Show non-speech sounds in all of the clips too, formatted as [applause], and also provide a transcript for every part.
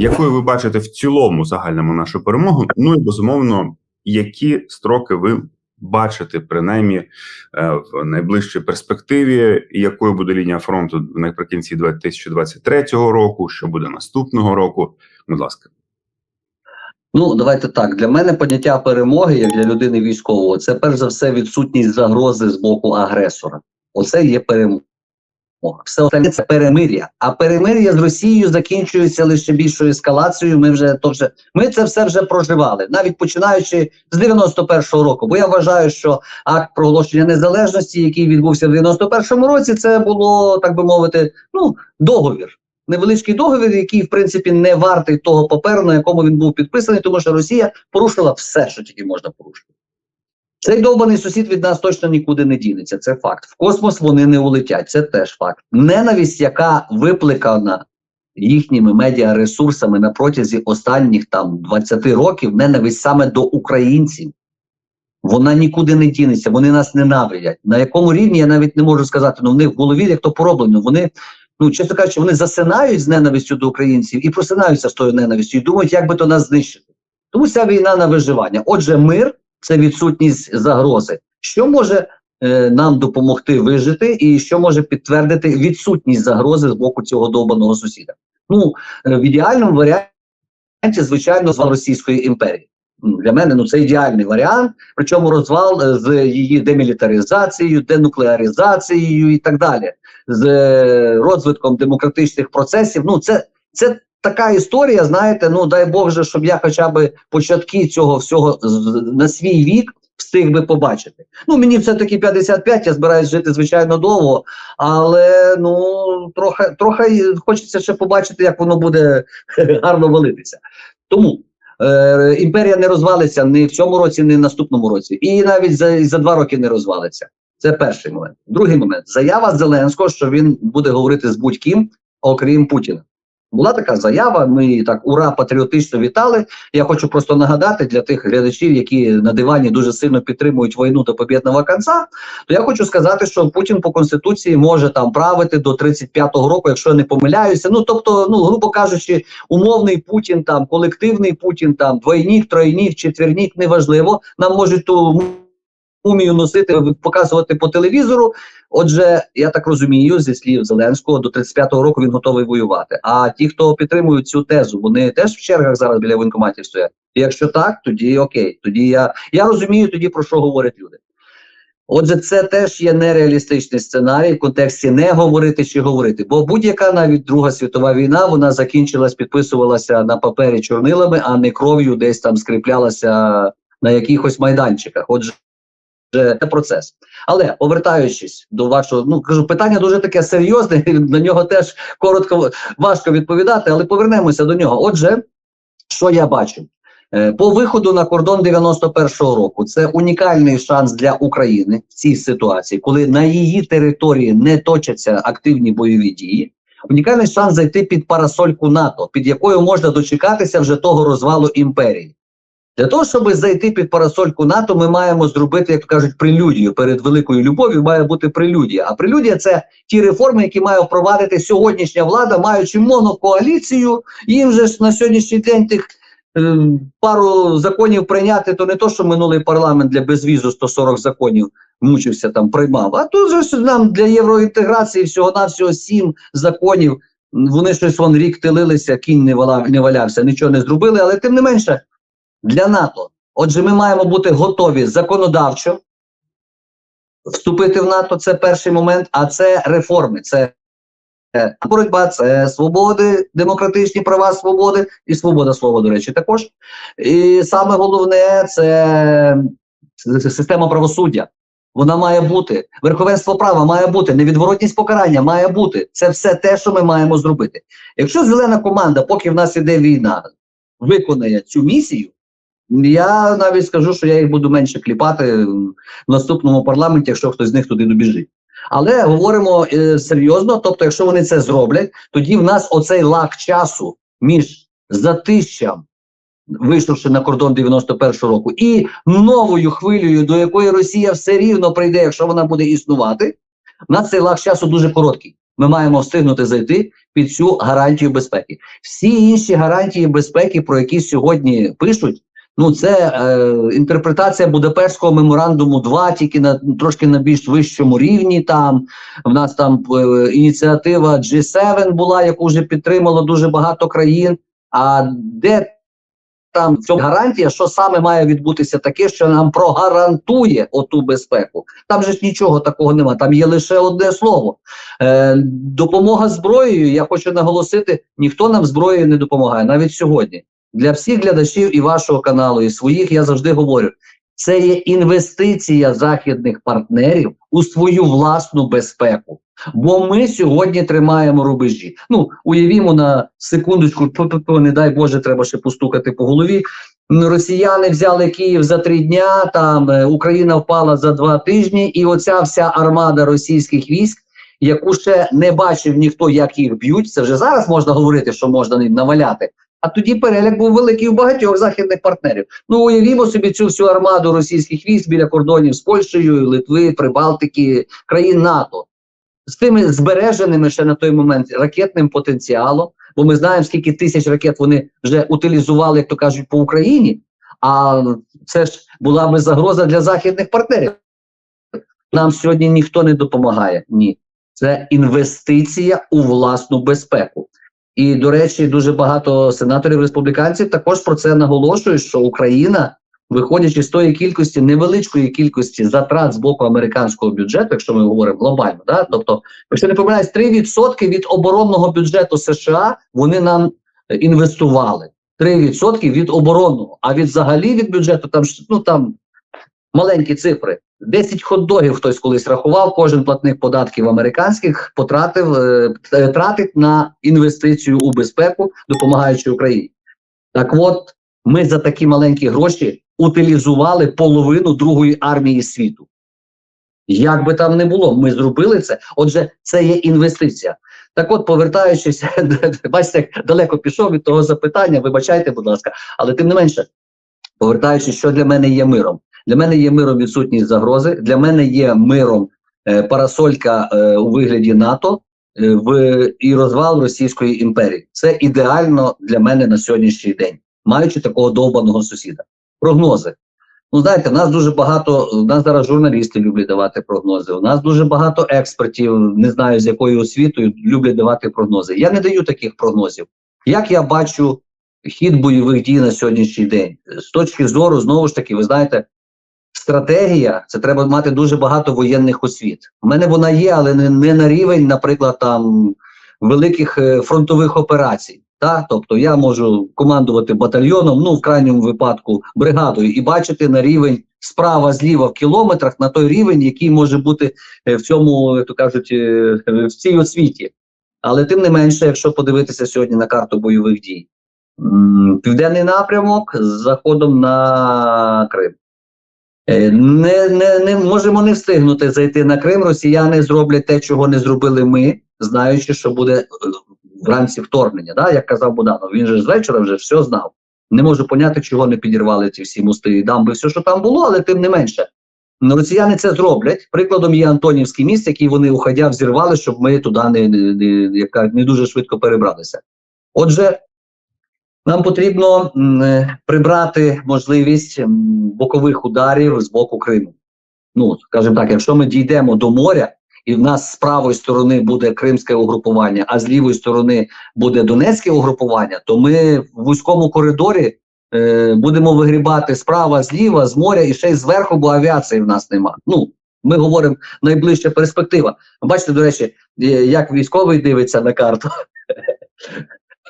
Якою ви бачите в цілому загальному нашу перемогу? Ну і безумовно, які строки ви бачите принаймні е, в найближчій перспективі, якою буде лінія фронту наприкінці 2023 року, що буде наступного року? Будь ласка. Ну, давайте так. Для мене поняття перемоги, як для людини військового, це перш за все відсутність загрози з боку агресора. Оце є перемога. Все це перемир'я. А перемир'я з Росією закінчується лише більшою ескалацією. Ми вже то вже ми це все вже проживали, навіть починаючи з 91-го року. Бо я вважаю, що акт проголошення незалежності, який відбувся в 91-му році, це було так би мовити, ну договір. Невеличкий договір, який в принципі не вартий того паперу, на якому він був підписаний, тому що Росія порушила все, що тільки можна порушити. Цей довбаний сусід від нас точно нікуди не дінеться. Це факт. В космос вони не улетять. Це теж факт. Ненависть, яка викликана їхніми медіаресурсами на протязі останніх там 20 років, ненависть саме до українців. Вона нікуди не дінеться, вони нас ненавидять. На якому рівні я навіть не можу сказати. Ну в них в голові як то пороблено. Вони, ну чесно кажучи, вони засинають з ненавистю до українців і просинаються з тою ненавистю і думають, як би то нас знищити. Тому ця війна на виживання. Отже, мир це відсутність загрози. Що може е, нам допомогти вижити, і що може підтвердити відсутність загрози з боку цього довбаного сусіда? Ну е, в ідеальному варіанті, звичайно, звал Російської імперії. Для мене ну це ідеальний варіант. Причому розвал е, з її демілітаризацією, денуклеаризацією і так далі, з е, розвитком демократичних процесів. Ну це, це така історія, знаєте, ну дай Бог же, щоб я хоча б початки цього всього на свій вік встиг би побачити. Ну мені все таки 55, я збираюсь жити звичайно довго, але ну трохи, трохи хочеться ще побачити, як воно буде [laughs] гарно валитися. Тому. Е, імперія не розвалиться ні в цьому році, ні в наступному році, і навіть за, за два роки не розвалиться. Це перший момент. Другий момент заява Зеленського, що він буде говорити з будь-ким, окрім Путіна. Була така заява. Ми так ура патріотично вітали. Я хочу просто нагадати для тих глядачів, які на дивані дуже сильно підтримують війну до побєдного кінця. То я хочу сказати, що Путін по конституції може там правити до 35-го року, якщо я не помиляюся. Ну тобто, ну грубо кажучи, умовний Путін, там колективний Путін, там двойнік, тройнік, четвернік, неважливо. Нам можуть ту мумію носити, показувати по телевізору. Отже, я так розумію, зі слів Зеленського, до 35-го року він готовий воювати. А ті, хто підтримують цю тезу, вони теж в чергах зараз біля воєнкоматів стоять. І якщо так, тоді окей. Тоді я, я розумію тоді про що говорять люди. Отже, це теж є нереалістичний сценарій в контексті не говорити чи говорити. Бо будь-яка навіть Друга світова війна вона закінчилась, підписувалася на папері чорнилами, а не кров'ю десь там скріплялася на якихось майданчиках. Отже, це процес. Але повертаючись до вашого, ну кажу, питання дуже таке серйозне, на нього теж коротко важко відповідати, але повернемося до нього. Отже, що я бачу? Е, По виходу на кордон 91-го року це унікальний шанс для України в цій ситуації, коли на її території не точаться активні бойові дії. Унікальний шанс зайти під парасольку НАТО, під якою можна дочекатися вже того розвалу імперії. Для того, щоб зайти під парасольку НАТО, ми маємо зробити, як кажуть, прелюдію. Перед великою любов'ю має бути прелюдія. А прелюдія це ті реформи, які має впровадити сьогоднішня влада, маючи монокоаліцію. Їм же ж на сьогоднішній день тих е, пару законів прийняти, то не то, що минулий парламент для безвізу 140 законів мучився там, приймав. А тут же нам для євроінтеграції всього-навсього сім законів. Вони щось вон рік тилилися, кінь не, вала, не валявся, нічого не зробили, але тим не менше для НАТО. Отже, ми маємо бути готові законодавчо вступити в НАТО. Це перший момент, а це реформи, це е, боротьба, це свободи, демократичні права, свободи і свобода слова, до речі, також. І саме головне це система правосуддя. Вона має бути, верховенство права має бути, невідворотність покарання має бути. Це все те, що ми маємо зробити. Якщо зелена команда, поки в нас іде війна, виконає цю місію, я навіть скажу, що я їх буду менше кліпати в наступному парламенті, якщо хтось з них туди добіжить. Але говоримо е, серйозно. Тобто, якщо вони це зроблять, тоді в нас оцей лак часу між затищем, вийшовши на кордон 91-го року, і новою хвилею, до якої Росія все рівно прийде, якщо вона буде існувати, в нас цей лак часу дуже короткий. ми маємо встигнути зайти під цю гарантію безпеки. Всі інші гарантії безпеки, про які сьогодні пишуть, ну це е, інтерпретація Будапештського меморандуму 2, тільки на трошки на більш вищому рівні. Там в нас там е, ініціатива G7 була, яку вже підтримало дуже багато країн. А де там в цьому гарантія, що саме має відбутися таке, що нам прогарантує оту безпеку? Там же ж нічого такого нема. Там є лише одне слово. Е, допомога зброєю. Я хочу наголосити: ніхто нам зброєю не допомагає навіть сьогодні. Для всіх глядачів і вашого каналу, і своїх я завжди говорю: це є інвестиція західних партнерів у свою власну безпеку. Бо ми сьогодні тримаємо рубежі. Ну уявімо на секундочку, ту-ту-ту, не дай Боже, треба ще постукати по голові. Росіяни взяли Київ за три дня. Там е, Україна впала за два тижні, і оця вся армада російських військ, яку ще не бачив ніхто, як їх б'ють. Це вже зараз можна говорити, що можна наваляти. А тоді переляк був великий у багатьох західних партнерів. Ну уявімо собі цю всю армаду російських військ біля кордонів з Польщею, Литви, Прибалтики, країн НАТО з тими збереженими ще на той момент ракетним потенціалом, бо ми знаємо, скільки тисяч ракет вони вже утилізували, як то кажуть, по Україні. А це ж була би загроза для західних партнерів. Нам сьогодні ніхто не допомагає. Ні, це інвестиція у власну безпеку. І, до речі, дуже багато сенаторів республіканців також про це наголошують, що Україна, виходячи з тої кількості невеличкої кількості затрат з боку американського бюджету, якщо ми говоримо глобально, да, тобто, якщо не помиляюсь, 3% від оборонного бюджету США вони нам інвестували. 3% від оборонного, а від взагалі від бюджету там ну там маленькі цифри. 10 хот-догів хтось колись рахував, кожен платник податків американських потратив е, е, тратить на інвестицію у безпеку, допомагаючи Україні. Так от, ми за такі маленькі гроші утилізували половину другої армії світу. Як би там не було, ми зробили це. Отже, це є інвестиція. Так от, повертаючись, [laughs] бачите, як далеко пішов від того запитання, вибачайте, будь ласка, але тим не менше, повертаючись, що для мене є миром. Для мене є миром відсутність загрози. Для мене є миром е, парасолька е, у вигляді НАТО е, в і розвал Російської імперії. Це ідеально для мене на сьогоднішній день, маючи такого довбаного сусіда. Прогнози. Ну, знаєте, нас дуже багато, нас зараз журналісти люблять давати прогнози. У нас дуже багато експертів, не знаю з якою освітою, люблять давати прогнози. Я не даю таких прогнозів. Як я бачу хід бойових дій на сьогоднішній день, з точки зору, знову ж таки, ви знаєте, стратегія це треба мати дуже багато воєнних освіт. У мене вона є, але не, не на рівень, наприклад, там великих е, фронтових операцій. Та? Тобто я можу командувати батальйоном, ну в крайньому випадку бригадою, і бачити на рівень справа зліва в кілометрах на той рівень, який може бути е, в цьому, то кажуть, е, в цій освіті. Але тим не менше, якщо подивитися сьогодні на карту бойових дій, південний напрямок з заходом на Крим. Е, Не, не, не можемо не встигнути зайти на Крим. Росіяни зроблять те, чого не зробили ми, знаючи, що буде е, вранці вторгнення. Да? Як казав Буданов, він же з вечора вже все знав. Не можу поняти, чого не підірвали ці всі мости і дамби, все, що там було, але тим не менше. Ну, Росіяни це зроблять. Прикладом є Антонівський міст, який вони уходя взірвали, щоб ми туди не, не, не, не дуже швидко перебралися. Отже, нам потрібно е, прибрати можливість бокових ударів з боку Криму. Ну, скажімо так, якщо ми дійдемо до моря, і в нас з правої сторони буде кримське угрупування, а з лівої сторони буде донецьке угрупування, то ми в вузькому коридорі е, будемо вигрібати справа, зліва, з моря і ще й зверху, бо авіації в нас нема. Ну, ми говоримо найближча перспектива. Бачите, до речі, е, як військовий дивиться на карту.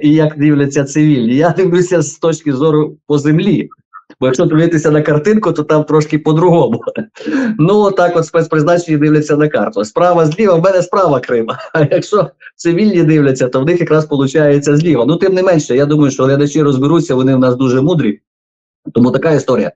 І як дивляться цивільні. Я дивлюся з точки зору по землі. Бо якщо дивитися на картинку, то там трошки по-другому. [laughs] Ну, так от спецпризначені дивляться на карту. Справа зліва, в мене справа Крима. [laughs] А якщо цивільні дивляться, то в них якраз виходить зліва. Ну, тим не менше, я думаю, що глядачі розберуться, вони в нас дуже мудрі. Тому така історія.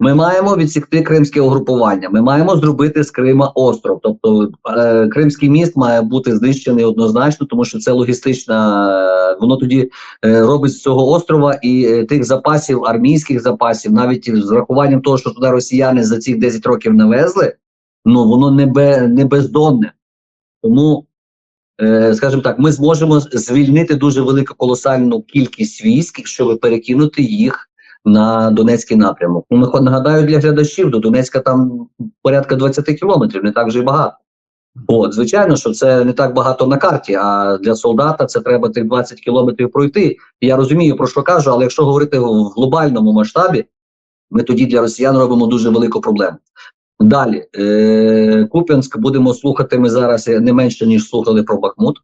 Ми маємо відсікти кримське угрупування. Ми маємо зробити з Крима остров. Тобто е, Кримський міст має бути знищений однозначно, тому що це логістична. е, Воно тоді е, робить з цього острова і е, тих запасів, армійських запасів, навіть з рахуванням того, що туди росіяни за ці 10 років навезли, ну воно не, бе, не бездонне. Тому е, скажімо так, ми зможемо звільнити дуже велику колосальну кількість військ, щоб перекинути їх на Донецький напрямок. Ну, нагадаю для глядачів, до Донецька там порядка 20 кілометрів, не так вже й багато. От, звичайно, що це не так багато на карті, а для солдата це треба тих 20 кілометрів пройти. Я розумію, про що кажу, але якщо говорити в глобальному масштабі, ми тоді для росіян робимо дуже велику проблему. Далі, е- Куп'янськ будемо слухати ми зараз не менше, ніж слухали про Бахмут.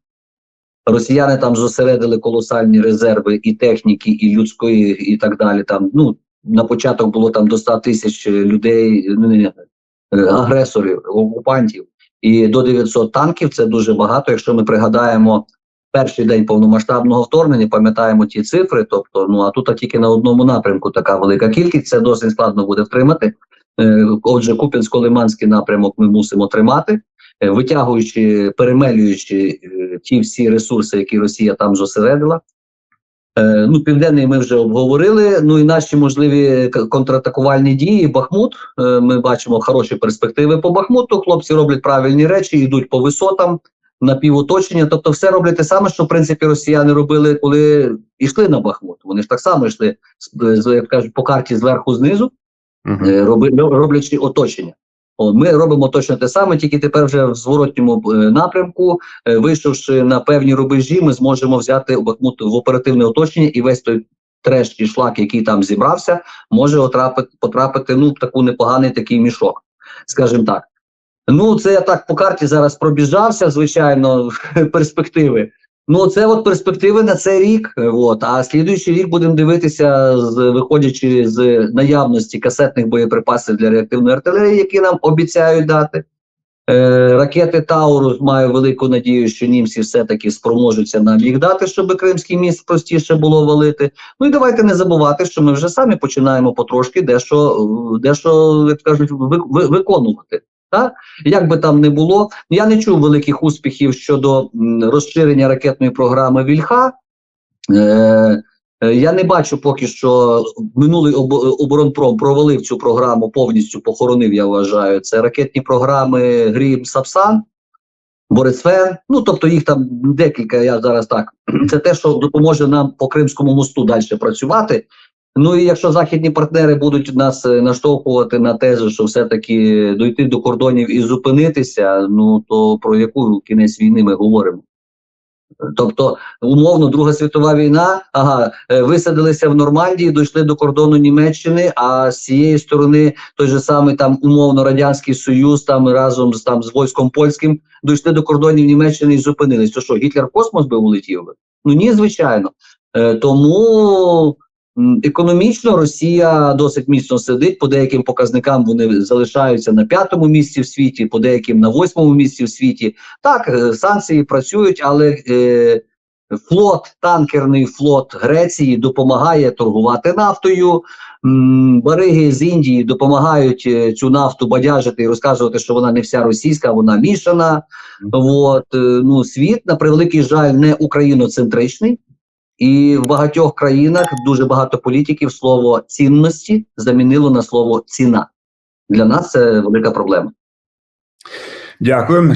Росіяни там зосередили колосальні резерви і техніки, і людської, і так далі. Там, ну, на початок було там до 100 тисяч людей, ну, не, агресорів, окупантів, і до 900 танків це дуже багато. Якщо ми пригадаємо перший день повномасштабного вторгнення, пам'ятаємо ті цифри. Тобто, ну а тут тільки на одному напрямку така велика кількість, це досить складно буде втримати. Е, Отже, Куп'янсько-Лиманський напрямок ми мусимо тримати, витягуючи, перемелюючи е, ті всі ресурси, які Росія там зосередила. Е, Ну, південний ми вже обговорили. Ну і наші можливі контратакувальні дії. Бахмут. Е, Ми бачимо хороші перспективи по Бахмуту. Хлопці роблять правильні речі, йдуть по висотам на півоточення. Тобто, все роблять те саме, що в принципі росіяни робили, коли йшли на Бахмут. Вони ж так само йшли як кажуть, по карті зверху знизу. Е, роблячи оточення. Ми робимо точно те саме, тільки тепер вже в зворотньому е, напрямку, е, вийшовши на певні рубежі, ми зможемо взяти Бахмут в оперативне оточення і весь той треш і шлак, який там зібрався, може отрапити, потрапити ну, в таку непоганий такий мішок, скажімо так. Ну, це я так по карті зараз пробіжався, звичайно, [laughs] перспективи. Ну, це от перспективи на цей рік. е, От. А слідуючий рік будемо дивитися, з, виходячи з наявності касетних боєприпасів для реактивної артилерії, які нам обіцяють дати. Е, ракети Таурус маю велику надію, що німці все-таки спроможуться нам їх дати, щоб Кримський міст простіше було валити. Ну і давайте не забувати, що ми вже самі починаємо потрошки дещо, дещо як кажуть, ви, ви, виконувати. Так? Як би там не було, я не чув великих успіхів щодо розширення ракетної програми Вільха. Е, е, я не бачу поки що минулий оборонпром провалив цю програму, повністю похоронив, я вважаю. Це ракетні програми Грім Сапсан, Борисфен. Ну тобто їх там декілька. Я зараз так. [clears throat] Це те, що допоможе нам по Кримському мосту далі працювати. Ну і якщо західні партнери будуть нас е, наштовхувати на тезу, що все-таки дойти до кордонів і зупинитися, ну то про яку кінець війни ми говоримо? Тобто, умовно, Друга світова війна, ага, е, висадилися в Нормандії, дійшли до кордону Німеччини, а з цієї сторони той же самий там умовно радянський союз, там разом з там з військом польським, дійшли до кордонів Німеччини і зупинились. То що Гітлер в космос би улетів? Ну ні, звичайно. Е, тому економічно Росія досить міцно сидить. По деяким показникам вони залишаються на п'ятому місці в світі, по деяким на восьмому місці в світі. Так, е, санкції працюють, але е, флот, танкерний флот Греції допомагає торгувати нафтою. Бариги з Індії допомагають е, цю нафту бадяжити і розказувати, що вона не вся російська, вона мішана. От, е, ну, світ, на превеликий жаль, не україноцентричний. І в багатьох країнах дуже багато політиків слово цінності замінило на слово ціна. Для нас це велика проблема. Дякую.